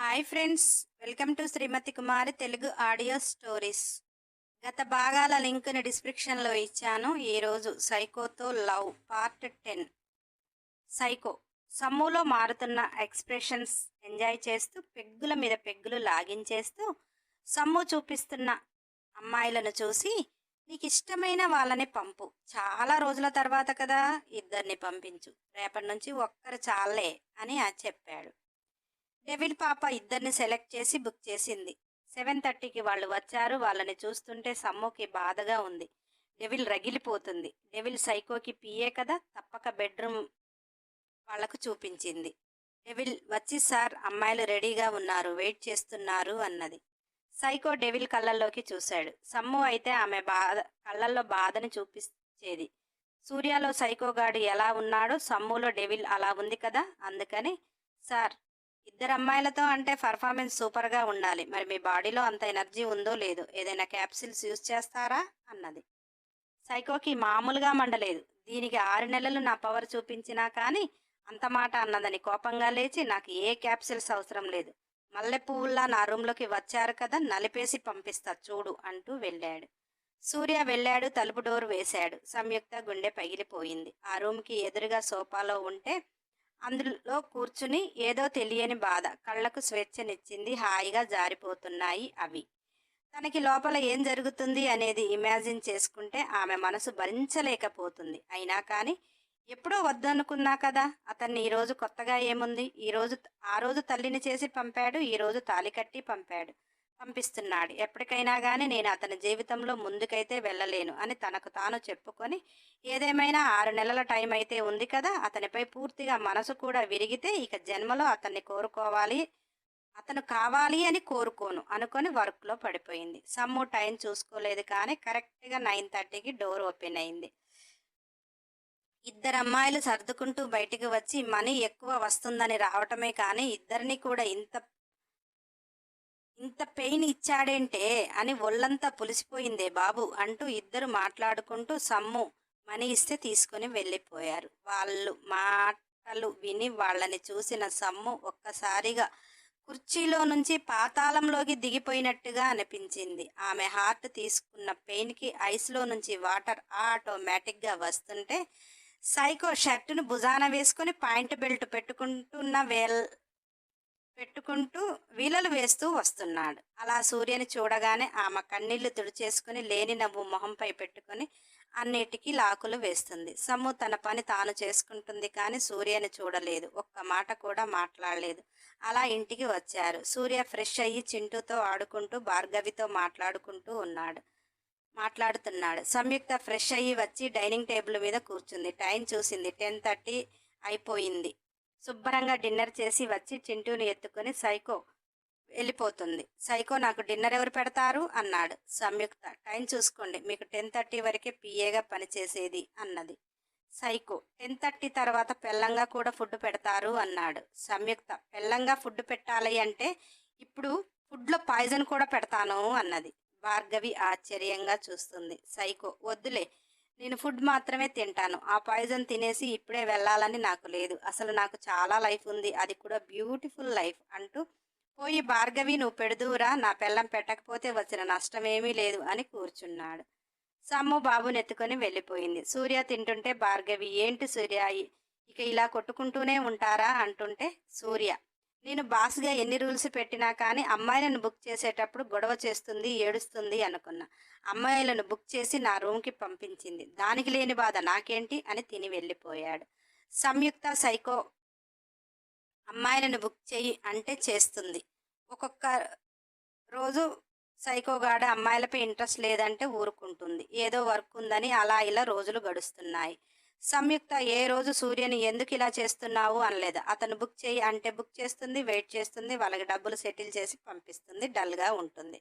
Hi friends welcome to Srimathi Kumari Telugu audio stories. గత భాగాల లింక్ని డిస్క్రిప్షన్లో ఇచ్చాను. ఈరోజు సైకోతో లవ్ పార్ట్ టెన్. సైకో సమ్ములో మారుతున్న ఎక్స్ప్రెషన్స్ ఎంజాయ్ చేస్తూ పెగ్గుల మీద పెగ్గులు లాగించేస్తూ సమ్ము చూపిస్తున్న అమ్మాయిలను చూసి నీకు ఇష్టమైన వాళ్ళని పంపు. చాలా రోజుల తర్వాత కదా ఇద్దరిని పంపించు. రేపటి నుంచి ఒక్కరు చాలే అని ఆ చెప్పాడు. డెవిల్ పాప ఇద్దరిని సెలెక్ట్ చేసి బుక్ చేసింది. సెవెన్ థర్టీకి వాళ్ళు వచ్చారు. వాళ్ళని చూస్తుంటే సమ్ముకి బాధగా ఉంది. డెవిల్ రగిలిపోతుంది. డెవిల్ సైకోకి పియే కదా? తప్పక బెడ్రూమ్ వాళ్ళకు చూపించింది. డెవిల్ వచ్చి సార్ అమ్మాయిలు రెడీగా ఉన్నారు. వెయిట్ చేస్తున్నారు అన్నది. సైకో డెవిల్ కళ్ళల్లోకి చూశాడు. సమ్ము అయితే ఆమె బాధ కళ్ళల్లో బాధని చూపించేది. సూర్యలో సైకోగాడు ఎలా ఉన్నాడో సమ్ములో డెవిల్ అలా ఉంది కదా? అందుకని సార్ ఇద్దరు అమ్మాయిలతో అంటే పర్ఫార్మెన్స్ సూపర్గా ఉండాలి. మరి మీ బాడీలో అంత ఎనర్జీ ఉందో లేదో ఏదైనా క్యాప్సిల్స్ యూజ్ చేస్తారా? అన్నది. సైకోకి మామూలుగా మండలేదు. దీనికి ఆరు నెలలు నా పవర్ చూపించినా కానీ అంత మాట అన్నదని కోపంగా లేచి నాకు ఏ క్యాప్సిల్స్ అవసరం లేదు. మల్లె పువ్వుల్లా నా రూమ్లోకి వచ్చారు కదా నలిపేసి పంపిస్తా చూడు అంటూ వెళ్ళాడు. సూర్య వెళ్ళాడు తలుపు డోర్ వేశాడు. సంయుక్త గుండె పగిలిపోయింది. ఆ రూమ్కి ఎదురుగా సోఫాలో ఉంటే అందులో కూర్చుని ఏదో తెలియని బాధ కళ్ళకు స్వేచ్ఛనిచ్చింది హాయిగా జారిపోతున్నాయి అవి. తనకి లోపల ఏం జరుగుతుంది అనేది ఇమాజిన్ చేసుకుంటే ఆమె మనసు భరించలేకపోతుంది. అయినా కానీ ఎప్పుడో వద్దనుకున్నా కదా అతన్ని ఈరోజు కొత్తగా ఏముంది? ఈరోజు ఆ రోజు తల్లిని చేసి పంపాడు ఈరోజు తాలి కట్టి పంపాడు. పంపిస్తున్నాడు. ఎప్పటికైనా కానీ నేను అతని జీవితంలో ముందుకైతే వెళ్ళలేను అని తనకు తాను చెప్పుకొని ఏదేమైనా ఆరు నెలల టైం అయితే ఉంది కదా అతనిపై పూర్తిగా మనసు కూడా విరిగితే ఇక జన్మలో అతన్ని కోరుకోవాలి అతను కావాలి అని కోరుకోను అనుకొని వర్క్లో పడిపోయింది. సమ్ము టైం చూసుకోలేదు కానీ కరెక్ట్గా నైన్ థర్టీకి డోర్ ఓపెన్ అయింది. ఇద్దరు అమ్మాయిలు సర్దుకుంటూ బయటికి వచ్చి మనీ ఎక్కువ వస్తుందని రావటమే కానీ ఇద్దరిని కూడా ఇంత ఇంత పెయిన్ ఇచ్చాడేంటే అని ఒళ్ళంతా పులిసిపోయిందే బాబు అంటూ ఇద్దరు మాట్లాడుకుంటూ సమ్ము మనీ ఇస్తే తీసుకుని వెళ్ళిపోయారు. వాళ్ళు మాటలు విని వాళ్ళని చూసిన సమ్ము ఒక్కసారిగా కుర్చీలో నుంచి పాతాళంలోకి దిగిపోయినట్టుగా అనిపించింది. ఆమె హార్ట్ తీసుకున్న పెయిన్కి ఐస్లో నుంచి వాటర్ ఆటోమేటిక్గా వస్తుంటే సైకో షర్టును భుజాన వేసుకుని పాయింట్ బెల్ట్ పెట్టుకుంటున్న వేల్ పెట్టుకుంటూ వీలలు వేస్తూ వస్తున్నాడు. అలా సూర్యని చూడగానే ఆమె కన్నీళ్ళు తుడిచేసుకుని లేని నవ్వు మొహంపై పెట్టుకుని అన్నిటికీ లాకులు వేస్తుంది. సమ్ము తన పని తాను చేసుకుంటుంది కానీ సూర్యని చూడలేదు. ఒక్క మాట కూడా మాట్లాడలేదు. అలా ఇంటికి వచ్చారు. సూర్య ఫ్రెష్ అయ్యి చింటూతో ఆడుకుంటూ భార్గవితో మాట్లాడుకుంటూ ఉన్నాడు. మాట్లాడుతున్నాడు. సంయుక్త ఫ్రెష్ అయ్యి వచ్చి డైనింగ్ టేబుల్ మీద కూర్చుంది. టైం చూసింది. టెన్ థర్టీ అయిపోయింది. శుభ్రంగా డిన్నర్ చేసి వచ్చి చింటూని ఎత్తుకొని సైకో వెళ్ళిపోతుంది. సైకో నాకు డిన్నర్ ఎవరు పెడతారు? అన్నాడు. సంయుక్త టైం చూసుకోండి. మీకు టెన్ థర్టీ వరకే పిఏగా పనిచేసేది అన్నది. సైకో టెన్ థర్టీ తర్వాత పెళ్ళంగా కూడా ఫుడ్ పెడతారు? అన్నాడు. సంయుక్త పెళ్ళంగా ఫుడ్ పెట్టాలి అంటే ఇప్పుడు ఫుడ్లో పాయిజన్ కూడా పెడతాను అన్నది. భార్గవి ఆశ్చర్యంగా చూస్తుంది. సైకో వద్దులే. నేను ఫుడ్ మాత్రమే తింటాను. ఆ పాయిజన్ తినేసి ఇప్పుడే వెళ్ళాలని నాకు లేదు. అసలు నాకు చాలా లైఫ్ ఉంది. అది కూడా బ్యూటిఫుల్ లైఫ్ అంటూ పోయి భార్గవి నువ్వు పెడుదూరా నా పెళ్ళం పెట్టకపోతే వచ్చిన నష్టమేమీ లేదు అని కూర్చున్నాడు. సమ్ము బాబుని ఎత్తుకొని వెళ్ళిపోయింది. సూర్య తింటుంటే భార్గవి ఏంటి సూర్య? ఇక ఇలా కొట్టుకుంటూనే ఉంటారా? అంటుంటే సూర్య నేను బాస్గా ఎన్ని రూల్స్ పెట్టినా కానీ అమ్మాయిలను బుక్ చేసేటప్పుడు గొడవ చేస్తుంది ఏడుస్తుంది అనుకున్నా. అమ్మాయిలను బుక్ చేసి నా రూమ్కి పంపించింది. దానికి లేని బాధ నాకేంటి అని తిని వెళ్ళిపోయాడు. సంయుక్త సైకో అమ్మాయిలను బుక్ చేయి అంటే చేస్తుంది. ఒక్కొక్క రోజు సైకోగాడ అమ్మాయిలపై ఇంట్రెస్ట్ లేదంటే ఊరుకుంటుంది. ఏదో వర్క్ ఉందని అలా ఇలా రోజులు గడుస్తున్నాయి. సంయుక్త ఏ రోజు సూర్యని ఎందుకు ఇలా చేస్తున్నావు అనలేదు. అతను బుక్ చేయి అంటే బుక్ చేస్తుంది వెయిట్ చేస్తుంది వాళ్ళకి డబ్బులు సెటిల్ చేసి పంపిస్తుంది డల్గా ఉంటుంది.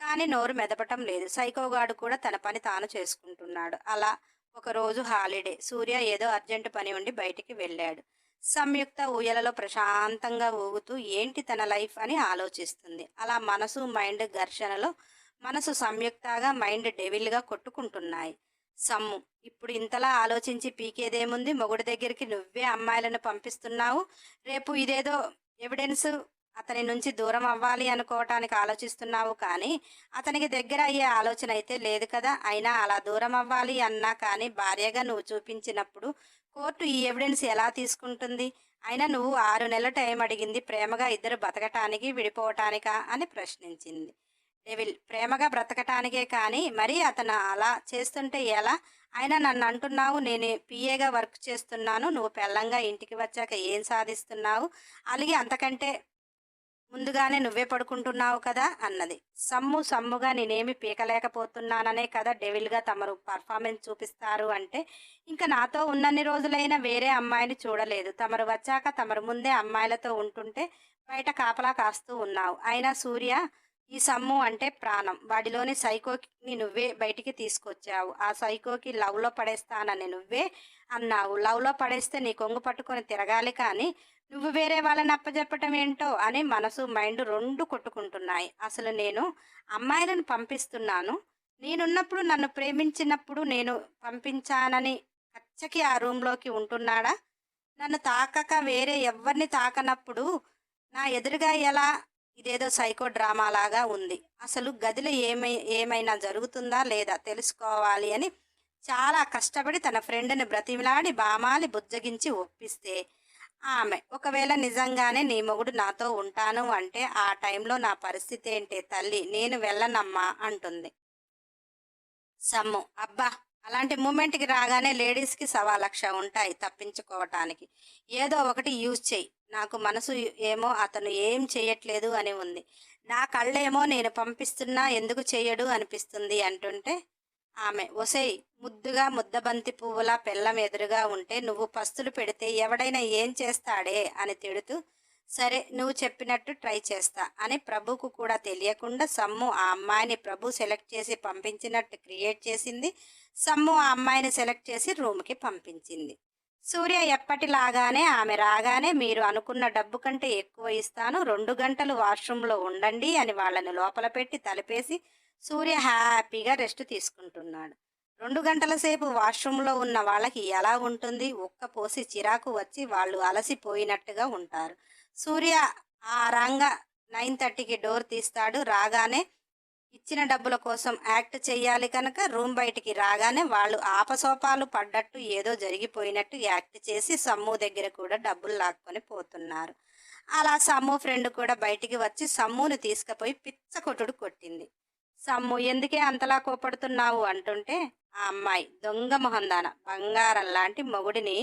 కానీ నోరు మెదపటం లేదు. సైకోగాడు కూడా తన పని తాను చేసుకుంటున్నాడు. అలా ఒకరోజు హాలిడే. సూర్య ఏదో అర్జెంటు పని ఉండి బయటికి వెళ్ళాడు. సంయుక్త ఊయలలో ప్రశాంతంగా ఊగుతూ ఏంటి తన లైఫ్? అని ఆలోచిస్తుంది. అలా మనసు మైండ్ ఘర్షణలో మనసు సంయుక్తగా మైండ్ డెవిల్గా కొట్టుకుంటున్నాయి. సమ్ము. ఇప్పుడు ఇంతలా ఆలోచించి పీకేదేముంది? మొగుడి దగ్గరికి నువ్వే అమ్మాయిలను పంపిస్తున్నావు. రేపు ఇదేదో ఎవిడెన్స్? అతని నుంచి దూరం అవ్వాలి అనుకోవటానికి ఆలోచిస్తున్నావు కానీ అతనికి దగ్గర అయ్యే ఆలోచన అయితే లేదు కదా. అయినా అలా దూరం అవ్వాలి అన్నా కానీ భార్యగా నువ్వు చూపించినప్పుడు కోర్టు ఈ ఎవిడెన్స్ ఎలా తీసుకుంటుంది? అయినా నువ్వు ఆరు నెలల టైం అడిగింది ప్రేమగా ఇద్దరు బతకటానికి విడిపోవటానికా? అని ప్రశ్నించింది. డెవిల్ ప్రేమగా బ్రతకటానికే కానీ మరి అతను అలా చేస్తుంటే ఎలా? అయినా నన్ను అంటున్నావు నేను పిఏగా వర్క్ చేస్తున్నాను నువ్వు పెళ్ళంగా ఇంటికి వచ్చాక ఏం సాధిస్తున్నావు? అలాగే అంతకంటే ముందుగానే నువ్వే పడుకుంటున్నావు కదా అన్నది. సమ్ము సమ్ముగా నేనేమి పీకలేకపోతున్నాననే కదా డెవిల్గా తమరు పర్ఫార్మెన్స్ చూపిస్తారు అంటే ఇంకా నాతో ఉన్నన్ని రోజులైనా వేరే అమ్మాయిని చూడలేదు. తమరు వచ్చాక తమరు ముందే అమ్మాయిలతో ఉంటుంటే బయట కాపలా కాస్తూ ఉన్నావు. అయినా సూర్య ఈ సమ్ము అంటే ప్రాణం. వాడిలోని సైకోని నువ్వే బయటికి తీసుకొచ్చావు. ఆ సైకోకి లవ్లో పడేస్తానని నువ్వే అన్నావు. లవ్లో పడేస్తే నీ కొంగు పట్టుకొని తిరగాలి కానీ నువ్వు వేరే వాళ్ళని అప్పజెప్పటం ఏంటో అని మనసు మైండ్ రెండు కొట్టుకుంటున్నాయి. అసలు నేను అమ్మాయిలను పంపిస్తున్నాను. నేనున్నప్పుడు నన్ను ప్రేమించినప్పుడు నేను పంపించానని కచ్చకి ఆ రూమ్లోకి ఉంటున్నాడా? నన్ను తాకక వేరే ఎవరిని తాకనప్పుడు నా ఎదురుగా ఎలా ఇదేదో సైకో డ్రామా లాగా ఉంది. అసలు గదిలో ఏమై ఏమైనా జరుగుతుందా లేదా తెలుసుకోవాలి అని చాలా కష్టపడి తన ఫ్రెండ్ని బ్రతిమిలాడి బామాలి బుజ్జగించి ఒప్పిస్తే ఆమె ఒకవేళ నిజంగానే నీ మొగుడు నాతో ఉంటాను అంటే ఆ టైంలో నా పరిస్థితి ఏంటి తల్లి? నేను వెళ్ళనమ్మా అంటుంది. సమ్ము. అబ్బా! అలాంటి మూమెంట్కి రాగానే లేడీస్కి సవా లక్ష ఉంటాయి తప్పించుకోవటానికి. ఏదో ఒకటి యూజ్ చెయ్యి నాకు మనసు ఏమో అతను ఏం చేయట్లేదు అని ఉంది. నా కళ్ళేమో నేను పంపిస్తున్నా ఎందుకు చేయడు అనిపిస్తుంది అంటుంటే ఆమె ఒసేయ్ ముద్దుగా ముద్దబంతి పువ్వులా పెళ్ళం ఎదురుగా ఉంటే నువ్వు పస్తులు పెడితే ఎవడైనా ఏం చేస్తాడే అని తిడుతూ సరే నువ్వు చెప్పినట్టు ట్రై చేస్తా అని ప్రభుకు కూడా తెలియకుండా సమ్ము ఆ అమ్మాయిని ప్రభు సెలెక్ట్ చేసి పంపించినట్టు క్రియేట్ చేసింది. సమ్ము ఆ అమ్మాయిని సెలెక్ట్ చేసి రూమ్కి పంపించింది. సూర్య ఎప్పటిలాగానే ఆమె రాగానే మీరు అనుకున్న డబ్బు కంటే ఎక్కువ ఇస్తాను. రెండు గంటలు వాష్రూమ్లో ఉండండి అని వాళ్ళని లోపల పెట్టి తలపేసి సూర్య హ్యాపీగా రెస్ట్ తీసుకుంటున్నాడు. రెండు గంటల సేపు వాష్రూమ్లో ఉన్న వాళ్ళకి ఎలా ఉంటుంది? ఒక్క పోసి చిరాకు వచ్చి వాళ్ళు అలసిపోయినట్టుగా ఉంటారు. సూర్య ఆ రంగ నైన్ థర్టీకి డోర్ తీస్తాడు. రాగానే ఇచ్చిన డబ్బుల కోసం యాక్ట్ చేయాలి కనుక రూమ్ బయటికి రాగానే వాళ్ళు ఆపసోపాలు పడ్డట్టు ఏదో జరిగిపోయినట్టు యాక్ట్ చేసి సమ్ము దగ్గర కూడా డబ్బులు లాక్కొని పోతున్నారు. అలా సమ్ము ఫ్రెండ్ కూడా బయటికి వచ్చి సమ్మును తీసుకుపోయి పిచ్చకొట్టుడు కొట్టింది. సమ్ము ఎందుకే అంతలా కోపడుతున్నావు అంటుంటే ఆ అమ్మాయి దొంగ మొహందాన బంగారం లాంటి మొగుడిని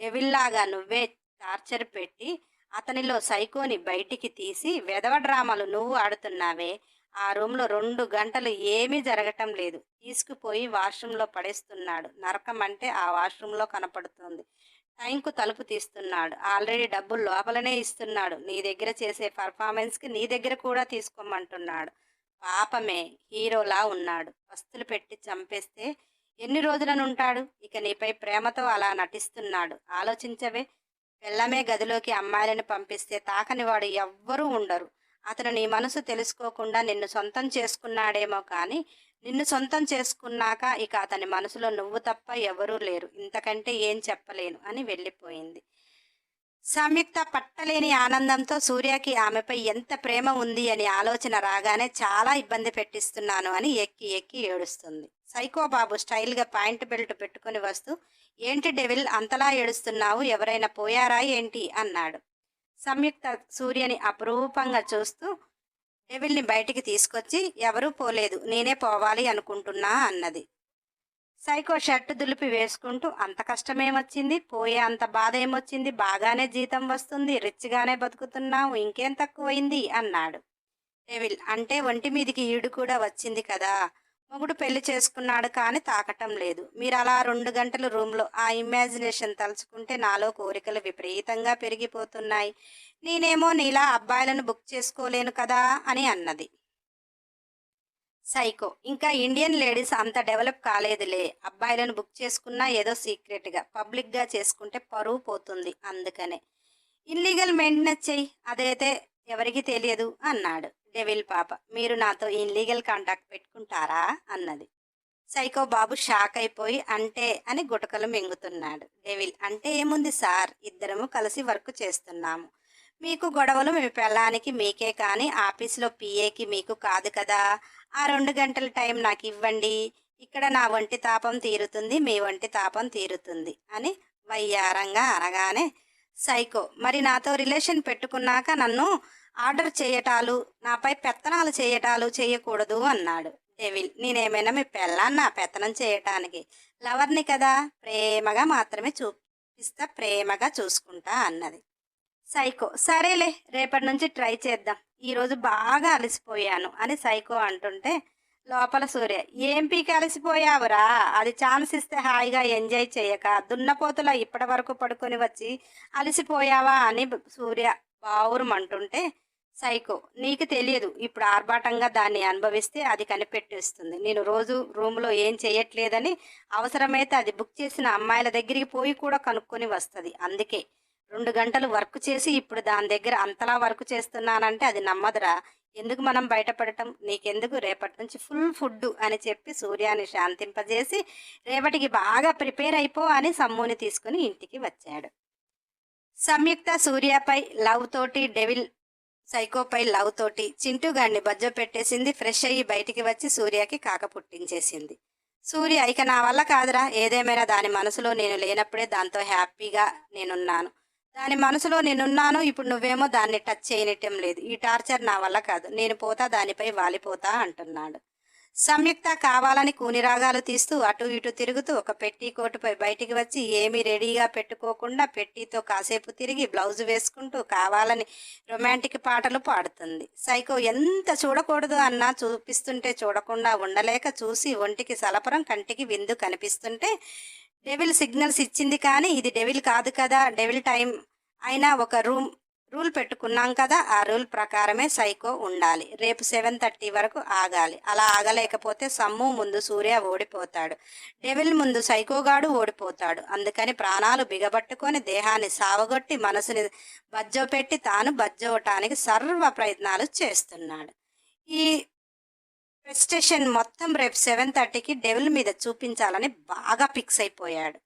డెవిల్లాగా నువ్వే టార్చర్ పెట్టి అతనిలో సైకోని బయటికి తీసి వెధవ డ్రామాలు నువ్వు ఆడుతున్నావే ఆ రూమ్లో రెండు గంటలు ఏమీ జరగటం లేదు తీసుకుపోయి వాష్రూమ్లో పడేస్తున్నాడు. నరకం అంటే ఆ వాష్రూమ్లో కనపడుతుంది. టైంకు తలుపు తీస్తున్నాడు. ఆల్రెడీ డబ్బులు లోపలనే ఇస్తున్నాడు. నీ దగ్గర చేసే పర్ఫార్మెన్స్కి నీ దగ్గర కూడా తీసుకోమంటున్నాడు. పాపమే హీరోలా ఉన్నాడు. వస్తులు పెట్టి చంపేస్తే ఎన్ని రోజులను ఉంటాడు ఇక నీపై ప్రేమతో అలా నటిస్తున్నాడు. ఆలోచించవే పిల్లమే గదిలోకి అమ్మాయిలను పంపిస్తే తాకనివాడు ఎవ్వరూ ఉండరు. అతను నీ మనసు తెలుసుకోకుండా నిన్ను సొంతం చేసుకున్నాడేమో కానీ నిన్ను సొంతం చేసుకున్నాక ఇక అతని మనసులో నువ్వు తప్ప ఎవరూ లేరు. ఇంతకంటే ఏం చెప్పలేను అని వెళ్ళిపోయింది. సంయుక్త పట్టలేని ఆనందంతో సూర్యకి ఆమెపై ఎంత ప్రేమ ఉంది అని ఆలోచన రాగానే చాలా ఇబ్బంది పెట్టిస్తున్నాను అని ఎక్కి ఎక్కి ఏడుస్తుంది. సైకో బాబు స్టైల్గా పాయింట్ బెల్ట్ పెట్టుకుని వస్తూ ఏంటి డెవిల్ అంతలా ఏడుస్తున్నావు? ఎవరైనా పోయారా ఏంటి? అన్నాడు. సంయుక్త సూర్యని అపురూపంగా చూస్తూ డెవిల్ని బయటికి తీసుకొచ్చి ఎవరూ పోలేదు నేనే పోవాలి అనుకుంటున్నా అన్నది. సైకో షర్ట్ దులిపి వేసుకుంటూ అంత కష్టమేమొచ్చింది? పోయే అంత బాధ ఏమొచ్చింది బాగానే జీతం వస్తుంది రిచ్గానే బతుకుతున్నావు ఇంకేం తక్కువైంది? అన్నాడు. డెవిల్ అంటే ఒంటి మీదికి ఈడు కూడా వచ్చింది కదా? మొగుడు పెళ్ళి చేసుకున్నాడు కానీ తాకటం లేదు. మీరు అలా రెండు గంటలు రూమ్లో ఆ ఇమాజినేషన్ తలుచుకుంటే నాలో కోరికలు విపరీతంగా పెరిగిపోతున్నాయి. నేనేమో నీలా అబ్బాయిలను బుక్ చేసుకోలేను కదా అని అన్నది. సైకో ఇంకా ఇండియన్ లేడీస్ అంత డెవలప్ కాలేదులే. అబ్బాయిలను బుక్ చేసుకున్నా ఏదో సీక్రెట్గా పబ్లిక్గా చేసుకుంటే పరువు పోతుంది అందుకనే. ఇల్లీగల్ మెయింటెనెన్స్ చెయ్యి అదైతే ఎవరికి తెలియదు అన్నాడు. డెవిల్ పాప. మీరు నాతో ఇన్లీగల్ కాంటాక్ట్ పెట్టుకుంటారా? అన్నది. సైకో బాబు షాక్ అయిపోయి అంటే అని గుటకలు మింగుతున్నాడు. డెవిల్ అంటే ఏముంది సార్? ఇద్దరము కలిసి వర్క్ చేస్తున్నాము. మీకు గొడవలు మీ పెళ్ళానికి మీకే కానీ ఆఫీస్లో పిఏకి మీకు కాదు కదా. ఆ రెండు గంటల టైం నాకు ఇవ్వండి. ఇక్కడ నా వంటి తాపం తీరుతుంది మీ వంటి తాపం తీరుతుంది అని వయ్యారంగా అనగానే సైకో మరి నాతో రిలేషన్ పెట్టుకున్నాక నన్ను ఆర్డర్ చేయటాలు నాపై పెత్తనాలు చేయటాలు చేయకూడదు అన్నాడు. డెవిల్ నేనేమైనా మీ పెళ్ళాన్న నా పెత్తనం చేయటానికి లవర్ని కదా? ప్రేమగా మాత్రమే చూపిస్తా ప్రేమగా చూసుకుంటా అన్నది. సైకో సరేలే రేపటి నుంచి ట్రై చేద్దాం. ఈరోజు బాగా అలసిపోయాను అని సైకో అంటుంటే లోపల సూర్య ఏం పీకి అలసిపోయావురా? అది ఛాన్స్ ఇస్తే హాయిగా ఎంజాయ్ చేయక దున్నపోతులా ఇప్పటి వరకు పడుకొని వచ్చి అలసిపోయావా? అని సూర్య బావురం అంటుంటే సైకో నీకు తెలియదు. ఇప్పుడు ఆర్భాటంగా దాన్ని అనుభవిస్తే అది కనిపెట్టేస్తుంది. నేను రోజు రూమ్లో ఏం చేయట్లేదని అవసరమైతే అది బుక్ చేసిన అమ్మాయిల దగ్గరికి పోయి కూడా కనుక్కొని వస్తుంది. అందుకే రెండు గంటలు వర్క్ చేసి ఇప్పుడు దాని దగ్గర అంతలా వర్క్ చేస్తున్నానంటే అది నమ్మదురా. ఎందుకు మనం బయటపడటం? నీకెందుకు రేపటి నుంచి ఫుల్ ఫుడ్ అని చెప్పి సూర్యాన్ని శాంతింపజేసి రేపటికి బాగా ప్రిపేర్ అయిపో అని సమ్ముని తీసుకుని ఇంటికి వచ్చాడు. సంయుక్త సూర్యపై లవ్ తోటి డెవిల్ సైకోపై లవ్ తోటి చింటూ గాడిని బజ్జో పెట్టేసింది. ఫ్రెష్ అయ్యి బయటికి వచ్చి సూర్యకి కాక పుట్టించేసింది. సూర్య ఇక నా వల్ల కాదురా. ఏదేమైనా దాని మనసులో నేను లేనప్పుడే దాంతో హ్యాపీగా నేనున్నాను. దాని మనసులో నేనున్నాను. ఇప్పుడు నువ్వేమో దాన్ని టచ్ చేయనిటం లేదు. ఈ టార్చర్ నా వల్ల కాదు. నేను పోతా దానిపై వాలిపోతా అంటున్నాడు. సంయుక్త కావాలని కూనిరాగాలు తీస్తూ అటు ఇటు తిరుగుతూ ఒక పెట్టి కోటుపై బయటికి వచ్చి ఏమీ రెడీగా పెట్టుకోకుండా పెట్టితో కాసేపు తిరిగి బ్లౌజ్ వేసుకుంటూ కావాలని రొమాంటిక్ పాటలు పాడుతుంది. సైకో ఎంత చూడకూడదు అన్నా చూపిస్తుంటే చూడకుండా ఉండలేక చూసి ఒంటికి సలపరం కంటికి విందు కనిపిస్తుంటే డెవిల్ సిగ్నల్స్ ఇచ్చింది కానీ ఇది డెవిల్ కాదు కదా డెవిల్ టైం అయినా ఒక రూమ్ రూల్ పెట్టుకున్నాం కదా ఆ రూల్ ప్రకారమే సైకో ఉండాలి. రేపు సెవెన్ థర్టీ వరకు ఆగాలి. అలా ఆగలేకపోతే సమ్ము ముందు సూర్య ఓడిపోతాడు. డెవిల్ ముందు సైకోగాడు ఓడిపోతాడు. అందుకని ప్రాణాలు బిగబట్టుకొని దేహాన్ని సావగొట్టి మనసుని బజ్జో పెట్టి తాను బజ్జోవటానికి సర్వ ప్రయత్నాలు చేస్తున్నాడు. ఈ ప్రెస్టేషన్ మొత్తం రేపు సెవెన్ థర్టీకి డెవిల్ మీద చూపించాలని బాగా ఫిక్స్ అయిపోయాడు.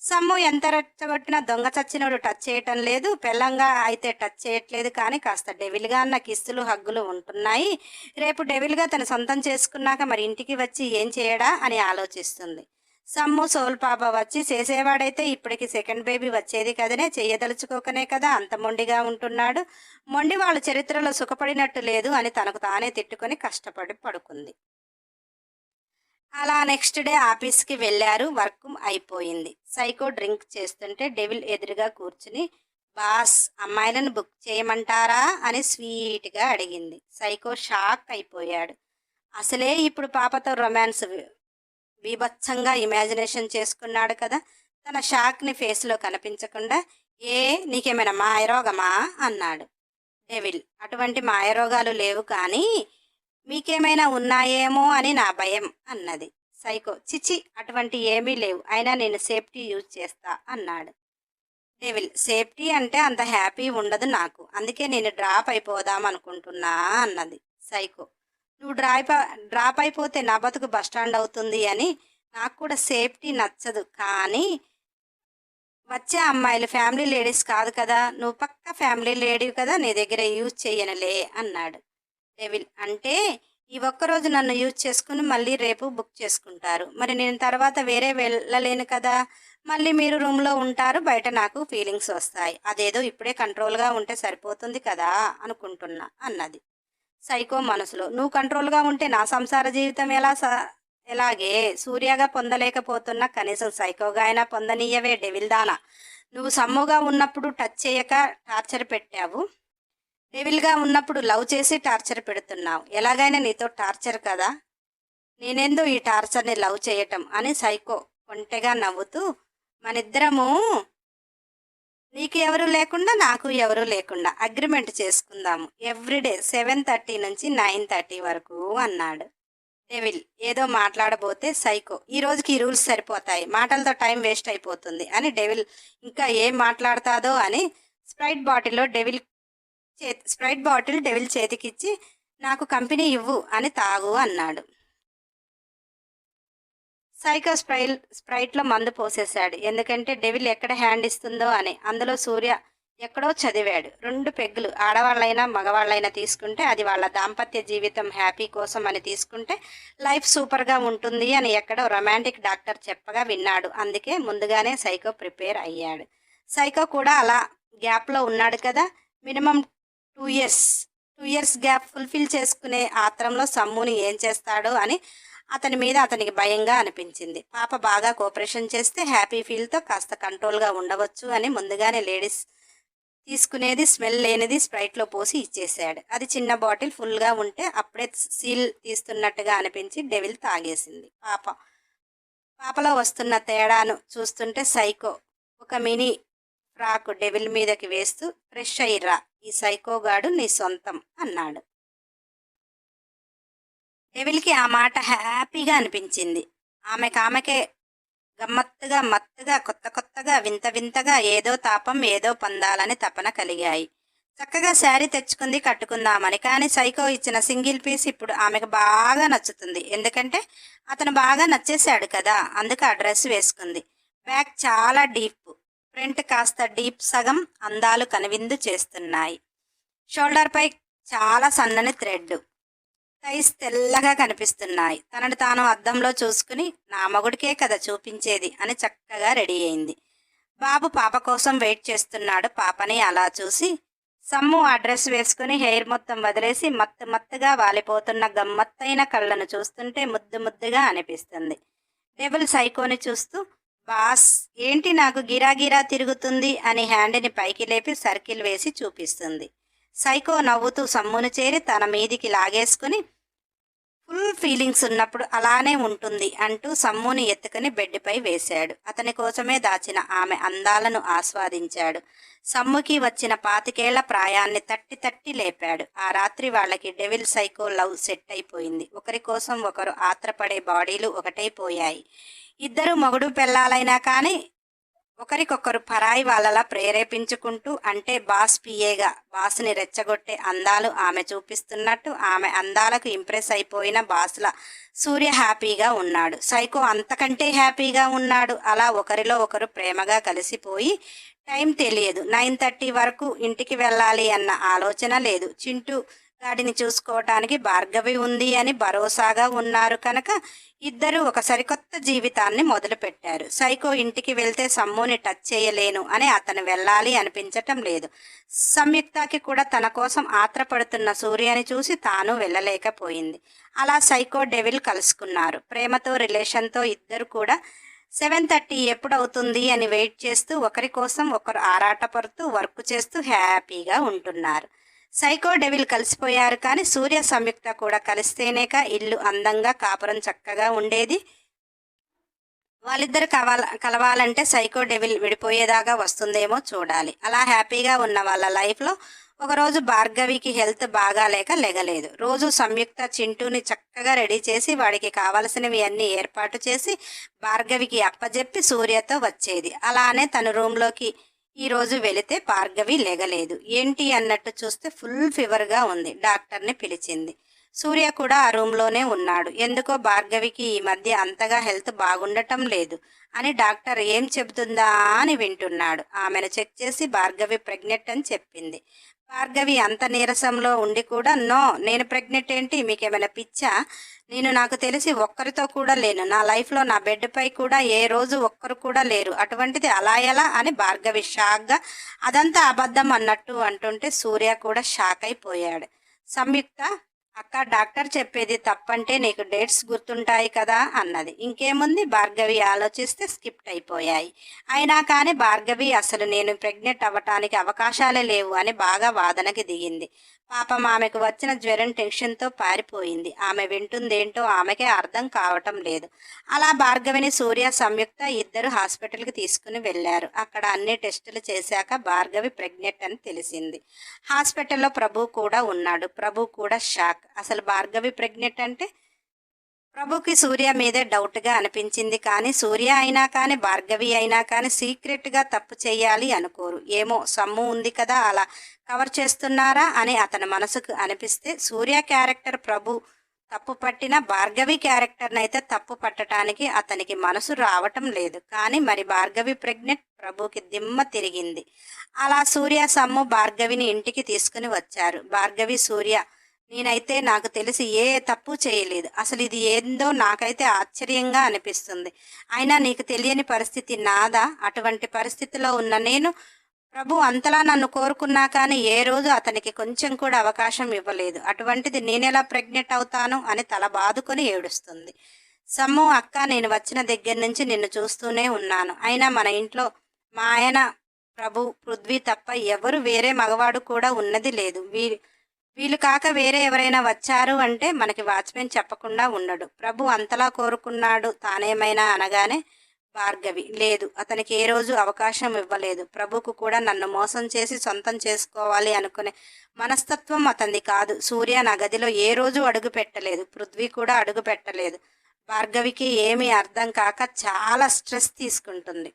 సమ్ము ఎంత రెచ్చగొట్టినా దొంగ చచ్చినోడు టచ్ చేయటం లేదు పెళ్ళంగా అయితే టచ్ చేయట్లేదు. కానీ కాస్త డెవిల్గా అన్న కిస్తులు హగ్గులు ఉంటున్నాయి. రేపు డెవిల్గా తన సొంతం చేసుకున్నాక మరి ఇంటికి వచ్చి ఏం చేయడా అని ఆలోచిస్తుంది. సమ్ము సోల్ పాప వచ్చి చేసేవాడైతే ఇప్పటికి సెకండ్ బేబీ వచ్చేది కదనే చెయ్యదలుచుకోకనే కదా అంత మొండిగా ఉంటున్నాడు. మొండి వాళ్ళ చరిత్రలో సుఖపడినట్టు లేదు అని తనకు తానే తిట్టుకొని కష్టపడి పడుకుంది. అలా నెక్స్ట్ డే ఆఫీస్కి వెళ్ళారు వర్క్ అయిపోయింది. సైకో డ్రింక్ చేస్తుంటే డెవిల్ ఎదురుగా కూర్చుని బాస్ అమ్మాయిలను బుక్ చేయమంటారా? అని స్వీట్గా అడిగింది. సైకో షాక్ అయిపోయాడు. అసలే ఇప్పుడు పాపతో రొమాన్స్ బీభత్సంగా ఇమాజినేషన్ చేసుకున్నాడు కదా! తన షాక్ని ఫేస్లో కనిపించకుండా ఏ నీకేమైనా మాయరోగమా? అన్నాడు. డెవిల్ అటువంటి మాయరోగాలు లేవు కానీ మీకేమైనా ఉన్నాయేమో అని నా భయం అన్నది. సైకో. చిచి అటువంటి ఏమీ లేవు. అయినా నేను సేఫ్టీ యూజ్ చేస్తా అన్నాడు. డెవిల్ సేఫ్టీ అంటే అంత హ్యాపీ ఉండదు నాకు. అందుకే నేను డ్రాప్ అయిపోదాం అనుకుంటున్నా అన్నది సైకో. నువ్వు డ్రాప్ డ్రాప్ అయిపోతే నా బతుకు బస్టాండ్ అవుతుంది అని నాకు కూడా సేఫ్టీ నచ్చదు. కానీ వచ్చే అమ్మాయిలు ఫ్యామిలీ లేడీస్ కాదు కదా. నువ్వు పక్క ఫ్యామిలీ లేడీ కదా. నీ దగ్గర యూజ్ చేయనలే అన్నాడు. డెవిల్ అంటే ఈ ఒక్కరోజు నన్ను యూజ్ చేసుకుని మళ్ళీ రేపు బుక్ చేసుకుంటారు. మరి నేను తర్వాత వేరే వెళ్ళలేను కదా? మళ్ళీ మీరు రూమ్లో ఉంటారు బయట నాకు ఫీలింగ్స్ వస్తాయి. అదేదో ఇప్పుడే కంట్రోల్గా ఉంటే సరిపోతుంది కదా? అనుకుంటున్నా అన్నది. సైకో మనసులో. నువ్వు కంట్రోల్గా ఉంటే నా సంసార జీవితం ఎలా ఎలాగే? సూర్యగా పొందలేకపోతున్నా కనీసం సైకోగా అయినా పొందనీయవే డెవిల్దానా నువ్వు సమ్ముగా ఉన్నప్పుడు టచ్ చేయక టార్చర్ పెట్టావు. డెవిల్గా ఉన్నప్పుడు లవ్ చేసి టార్చర్ పెడుతున్నావు. ఎలాగైనా నీతో టార్చర్ కదా? నేనెందు ఈ టార్చర్ని లవ్ చేయటం? అని సైకో ఒంటెగా నవ్వుతూ మనిద్దరము నీకు ఎవరు లేకుండా నాకు ఎవరు లేకుండా అగ్రిమెంట్ చేసుకుందాము. ఎవ్రీడే సెవెన్ థర్టీ నుంచి నైన్ థర్టీ వరకు అన్నాడు. డెవిల్ ఏదో మాట్లాడబోతే సైకో ఈ రోజుకి ఈ రూల్స్ సరిపోతాయి. మాటలతో టైం వేస్ట్ అయిపోతుంది అని డెవిల్ ఇంకా ఏం మాట్లాడతాదో అని స్ప్రైట్ బాటిల్లో డెవిల్ చేతి స్ప్రైట్ బాటిల్ డెవిల్ చేతికిచ్చి నాకు కంపెనీ ఇవ్వు అని తాగు అన్నాడు. సైకో స్ప్రైల్ స్ప్రైట్లో మందు పోసేశాడు. ఎందుకంటే డెవిల్ ఎక్కడ హ్యాండ్ ఇస్తుందో అని. అందులో సూర్య ఎక్కడో చదివాడు. రెండు పెగ్గులు. ఆడవాళ్ళైనా మగవాళ్ళైనా తీసుకుంటే అది వాళ్ళ దాంపత్య జీవితం హ్యాపీ కోసం అని తీసుకుంటే లైఫ్ సూపర్గా ఉంటుంది అని ఎక్కడో రొమాంటిక్ డాక్టర్ చెప్పగా విన్నాడు. అందుకే ముందుగానే సైకో ప్రిపేర్ అయ్యాడు. సైకో కూడా అలా గ్యాప్లో ఉన్నాడు కదా. Minimum two years two years gap fulfil చేసుకునే ఆత్రంలో సమ్ముని ఏం చేస్తాడో అని అతని మీద అతనికి భయంగా అనిపించింది. పాప బాగా కోఆపరేషన్ చేస్తే హ్యాపీ ఫీల్తో కాస్త కంట్రోల్గా ఉండవచ్చు అని ముందుగానే లేడీస్ తీసుకునేది స్మెల్ లేనిది స్ప్రైట్లో పోసి ఇచ్చేసాడు అది చిన్న బాటిల్ ఫుల్గా ఉంటే అప్పుడే సీల్ తీస్తున్నట్టుగా అనిపించి డెవిల్ తాగేసింది పాప. పాపలో వస్తున్న తేడాను చూస్తుంటే సైకో ఒక మినీ ఫ్రాక్ డెవిల్ మీదకి వేస్తూ ఫ్రెష్ అయ్యిరా ఈ సైకోగాడు నీ సొంతం అన్నాడు. డెవిల్కి ఆ మాట హ్యాపీగా అనిపించింది. ఆమెకు ఆమెకే గమ్మత్తుగా మత్తుగా కొత్త కొత్తగా వింత వింతగా ఏదో తాపం ఏదో పొందాలని తపన కలిగాయి. చక్కగా శారీ తెచ్చుకుంది కట్టుకుందామని. కానీ సైకో ఇచ్చిన సింగిల్ పీస్ ఇప్పుడు ఆమెకు బాగా నచ్చుతుంది. ఎందుకంటే అతను బాగా నచ్చేశాడు కదా అందుకు ఆ డ్రెస్ వేసుకుంది. బ్యాగ్ చాలా డీప్ ఫ్రంట్ కాస్త డీప్ సగం అందాలు కనువిందు చేస్తున్నాయి. షోల్డర్పై చాలా సన్నని థ్రెడ్. టైస్ తెల్లగా కనిపిస్తున్నాయి. తనను తాను అద్దంలో చూసుకుని నా మగుడికే కదా చూపించేది అని చక్కగా రెడీ అయింది. బాబు పాప కోసం వెయిట్ చేస్తున్నాడు. పాపని అలా చూసి సమ్ము ఆ డ్రెస్ వేసుకుని హెయిర్ మొత్తం వదిలేసి మత్తు మత్తుగా వాలిపోతున్న గమ్మత్తైన కళ్ళను చూస్తుంటే ముద్దు ముద్దుగా అనిపిస్తుంది. డెబుల్ సైకోని చూస్తూ బాస్ ఏంటి నాకు గిరాగిరా తిరుగుతుంది? అని హ్యాండ్ని పైకి లేపి సర్కిల్ వేసి చూపిస్తుంది. సైకో నవ్వుతూ సమ్మును చేరి తన మీదికి లాగేసుకుని ఫుల్ ఫీలింగ్స్ ఉన్నప్పుడు అలానే ఉంటుంది అంటూ సమ్ముని ఎత్తుకుని బెడ్పై వేశాడు. అతని కోసమే దాచిన ఆమె అందాలను ఆస్వాదించాడు. సమ్ముకి వచ్చిన పాతికేళ్ళ ప్రాయాన్ని తట్టి తట్టి లేపాడు. ఆ రాత్రి వాళ్ళకి డెవిల్ సైకో లవ్ సెట్ అయిపోయింది. ఒకరి కోసం ఒకరు ఆత్రపడే బాడీలు ఒకటైపోయాయి. ఇద్దరు మొగుడు పెళ్ళాలైనా కానీ ఒకరికొకరు పరాయి వాళ్ళలా ప్రేరేపించుకుంటూ అంటే బాస్ పిఏగా బాస్ని రెచ్చగొట్టే అందాలు ఆమె చూపిస్తున్నట్టు ఆమె అందాలకు ఇంప్రెస్ అయిపోయిన బాస్ల సూర్య హ్యాపీగా ఉన్నాడు. సైకో అంతకంటే హ్యాపీగా ఉన్నాడు. అలా ఒకరిలో ఒకరు ప్రేమగా కలిసిపోయి టైం తెలియదు. నైన్ థర్టీ వరకు ఇంటికి వెళ్ళాలి అన్న ఆలోచన లేదు. చింటూ గాడిని చూసుకోవటానికి భార్గవి ఉంది అని భరోసాగా ఉన్నారు కనుక ఇద్దరు ఒక సరికొత్త జీవితాన్ని మొదలుపెట్టారు. సైకో ఇంటికి వెళ్తే సమ్ముని టచ్ చేయలేను అని అతను వెళ్ళాలి అనిపించటం లేదు. సంయుక్తకి కూడా తన కోసం ఆత్రపడుతున్న సూర్యని చూసి తాను వెళ్ళలేకపోయింది. అలా సైకో డెవిల్ కలుసుకున్నారు. ప్రేమతో రిలేషన్తో ఇద్దరు కూడా సెవెన్ థర్టీ ఎప్పుడవుతుంది అని వెయిట్ చేస్తూ ఒకరి కోసం ఒకరు ఆరాటపడుతూ వర్క్ చేస్తూ హ్యాపీగా ఉంటున్నారు. సైకో డెవిల్ కలిసిపోయారు కానీ సూర్య సంయుక్త కూడా కలిస్తేనేక ఇల్లు అందంగా కాపురం చక్కగా ఉండేది. వాళ్ళిద్దరు కవాల కలవాలంటే సైకో డెవిల్ విడిపోయేదాకా వస్తుందేమో చూడాలి. అలా హ్యాపీగా ఉన్న వాళ్ళ లైఫ్లో ఒకరోజు భార్గవికి హెల్త్ బాగాలేక లెగలేదు. రోజు సంయుక్త చింటూని చక్కగా రెడీ చేసి వాడికి కావలసినవి అన్నీ ఏర్పాటు చేసి భార్గవికి అప్పజెప్పి సూర్యతో వచ్చేది. అలానే తన రూమ్లోకి ఈరోజు వెళితే భార్గవి లెగలేదు. ఏంటి అన్నట్టు చూస్తే ఫుల్ ఫీవర్గా ఉంది. డాక్టర్ని పిలిచింది. సూర్య కూడా ఆ రూమ్లోనే ఉన్నాడు. ఎందుకో భార్గవికి ఈ మధ్య అంతగా హెల్త్ బాగుండటం లేదు అని డాక్టర్ ఏం చెబుతుందా అని వింటున్నాడు. ఆమెను చెక్ చేసి భార్గవి ప్రెగ్నెంట్ అని చెప్పింది. భార్గవి అంత నీరసంలో ఉండి కూడా నో నేను ప్రెగ్నెంట్ ఏంటి? మీకేమైనా పిచ్చా? నేను నాకు తెలిసి ఒక్కరితో కూడా లేను. నా లైఫ్లో నా బెడ్పై కూడా ఏ రోజు ఒక్కరు కూడా లేరు. అటువంటిది అలా ఎలా? అని భార్గవి షాక్గా అదంతా అబద్ధం అన్నట్టు అంటుంటే సూర్య కూడా షాక్ అయిపోయాడు. సంయుక్త అక్క డాక్టర్ చెప్పేది తప్పంటే నీకు డేట్స్ గుర్తుంటాయి కదా అన్నది. ఇంకేముంది? భార్గవి ఆలోచిస్తే స్కిప్ట్ అయిపోయాయి. అయినా కానీ భార్గవి అసలు నేను ప్రెగ్నెంట్ అవ్వటానికి అవకాశాలే లేవు అని బాగా వాదనకి దిగింది. పాపం ఆమెకు వచ్చిన జ్వరం టెన్షన్తో పారిపోయింది. ఆమె వింటుందేంటో ఆమెకే అర్థం కావటం లేదు. అలా భార్గవిని సూర్య సంయుక్త ఇద్దరు హాస్పిటల్కి తీసుకుని వెళ్ళారు. అక్కడ అన్ని టెస్టులు చేశాక భార్గవి ప్రెగ్నెంట్ అని తెలిసింది. హాస్పిటల్లో ప్రభు కూడా ఉన్నాడు. ప్రభు కూడా షాక్. అసలు భార్గవి ప్రెగ్నెంట్ అంటే ప్రభుకి సూర్య మీదే డౌట్గా అనిపించింది కానీ సూర్య అయినా కానీ భార్గవి అయినా కానీ సీక్రెట్గా తప్పు చేయాలి అనుకోరు. ఏమో సమ్ము ఉంది కదా అలా కవర్ చేస్తున్నారా అని అతని మనసుకు అనిపిస్తే సూర్య క్యారెక్టర్ ప్రభు తప్పు పట్టిన భార్గవి క్యారెక్టర్ని అయితే తప్పు పట్టడానికి అతనికి మనసు రావటం లేదు. కానీ మరి భార్గవి ప్రెగ్నెంట్ ప్రభుకి దిమ్మ తిరిగింది. అలా సూర్య సమ్ము భార్గవిని ఇంటికి తీసుకుని వచ్చారు. భార్గవి సూర్య నేనైతే నాకు తెలిసి ఏ తప్పు చేయలేదు. అసలు ఇది ఏందో నాకైతే ఆశ్చర్యంగా అనిపిస్తుంది. అయినా నీకు తెలియని పరిస్థితి నాదా? అటువంటి పరిస్థితిలో ఉన్న నేను ప్రభు అంతలా నన్ను కోరుకున్నా కానీ ఏ రోజు అతనికి కొంచెం కూడా అవకాశం ఇవ్వలేదు. అటువంటిది నేనెలా ప్రెగ్నెంట్ అవుతాను అని తల బాదుకొని ఏడుస్తుంది. సమ్ము అక్క నేను వచ్చిన దగ్గర నుంచి నిన్ను చూస్తూనే ఉన్నాను. అయినా మన ఇంట్లో మా ఆయన ప్రభు పృథ్వీ తప్ప ఎవరు వేరే మగవాడు కూడా ఉన్నది లేదు. వీ వీళ్ళు కాక వేరే ఎవరైనా వచ్చారు అంటే మనకి వాచ్మెన్ చెప్పకుండా ఉండడు. ప్రభు అంతలా కోరుకున్నాడు తానేమైనా అనగానే భార్గవి లేదు అతనికి ఏ రోజు అవకాశం ఇవ్వలేదు. ప్రభుకు కూడా నన్ను మోసం చేసి సొంతం చేసుకోవాలి అనుకునే మనస్తత్వం అతనిది కాదు. సూర్య నా గదిలో ఏ రోజు అడుగు పెట్టలేదు. పృథ్వీ కూడా అడుగు పెట్టలేదు. భార్గవికి ఏమీ అర్థం కాక చాలా స్ట్రెస్ తీసుకుంటుంది.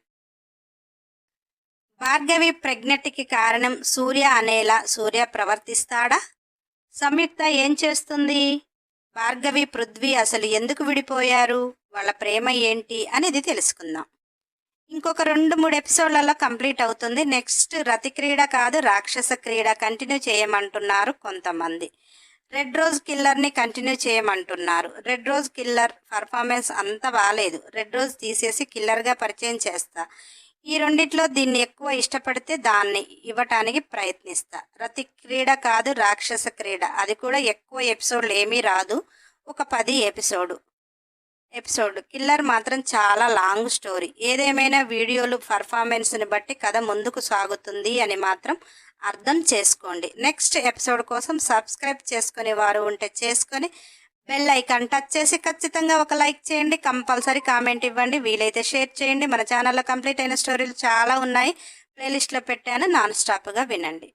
భార్గవి ప్రెగ్నెంట్కి కారణం సూర్య అనేలా సూర్య ప్రవర్తిస్తాడా? సంయుక్త ఏం చేస్తుంది? భార్గవి పృథ్వీ అసలు ఎందుకు విడిపోయారు? వాళ్ళ ప్రేమ ఏంటి? అనేది తెలుసుకుందాం. ఇంకొక రెండు మూడు ఎపిసోడ్లలో కంప్లీట్ అవుతుంది. నెక్స్ట్ రతి క్రీడ కాదు రాక్షస క్రీడ. కంటిన్యూ చేయమంటున్నారు కొంతమంది. రెడ్ రోజ్ కిల్లర్ని కంటిన్యూ చేయమంటున్నారు. రెడ్ రోజ్ కిల్లర్ పర్ఫార్మెన్స్ అంత బాగాలేదు రెడ్ రోజ్ తీసేసి కిల్లర్గా పరిచయం చేస్తా. ఈ రెండిట్లో దీన్ని ఎక్కువ ఇష్టపడితే దాన్ని ఇవ్వటానికి ప్రయత్నిస్తా. రతి క్రీడ కాదు రాక్షస క్రీడ. అది కూడా ఎక్కువ ఎపిసోడ్లు ఏమీ రాదు. ఒక పది ఎపిసోడు. ఎపిసోడ్. కిల్లర్ మాత్రం చాలా లాంగ్ స్టోరీ. ఏదేమైనా వీడియోలు పర్ఫార్మెన్స్ని బట్టి కథ ముందుకు సాగుతుంది అని మాత్రం అర్థం చేసుకోండి. నెక్స్ట్ ఎపిసోడ్ కోసం సబ్స్క్రైబ్ చేసుకునే వారు ఉంటే చేసుకొని బెల్ ఐకాన్ టచ్ చేసి ఖచ్చితంగా ఒక లైక్ చేయండి. కంపల్సరీ కామెంట్ ఇవ్వండి. వీలైతే షేర్ చేయండి. మన ఛానల్లో కంప్లీట్ అయిన స్టోరీలు చాలా ఉన్నాయి. ప్లేలిస్ట్లో పెట్టాను. నాన్ స్టాప్గా వినండి.